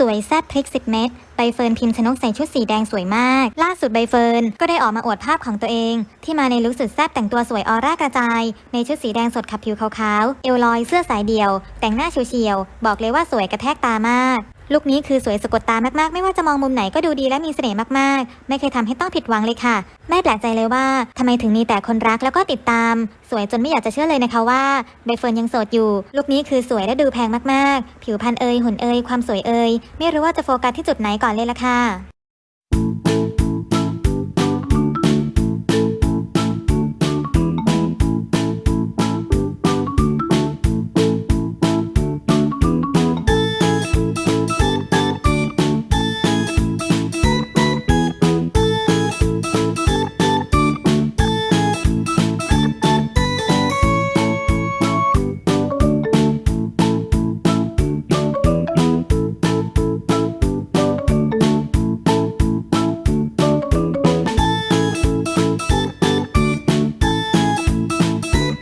สวยแซ่บพริกสิบเม็ดใบเฟิร์นพิมพ์ชนกใส่ชุดสีแดงสวยมาก ล่าสุดใบเฟิร์นก็ได้ออกมาอวดภาพของตัวเอง ที่มาในลุคสุดแซ่บแต่งตัวสวยออร่ากระจาย ในชุดสีแดงสดขับผิวขาวๆเอวลอยเสื้อสายเดี่ยว แต่งหน้าเฉียวๆบอกเลยว่าสวยกระแทกตามาก ลุคนี้คือสวยสะกดตามากๆ ไม่ว่าจะมองมุมไหนก็ดูดีและมีเสน่ห์มากๆ ไม่เคยทำให้ต้องผิดหวังเลยค่ะ ไม่แปลกใจเลยว่าทำไมถึงมีแต่คนรักแล้วก็ติดตาม สวยจนไม่อยากจะเชื่อเลยนะคะว่าใบเฟิร์นยังโสดอยู่ลุคนี้คือสวยและดูแพงมากๆ ผิวพรรณเอยหุ่นเอยความสวยเอยไม่รู้ว่าจะโฟกัสที่จุดไหนก่อนเลยล่ะค่ะ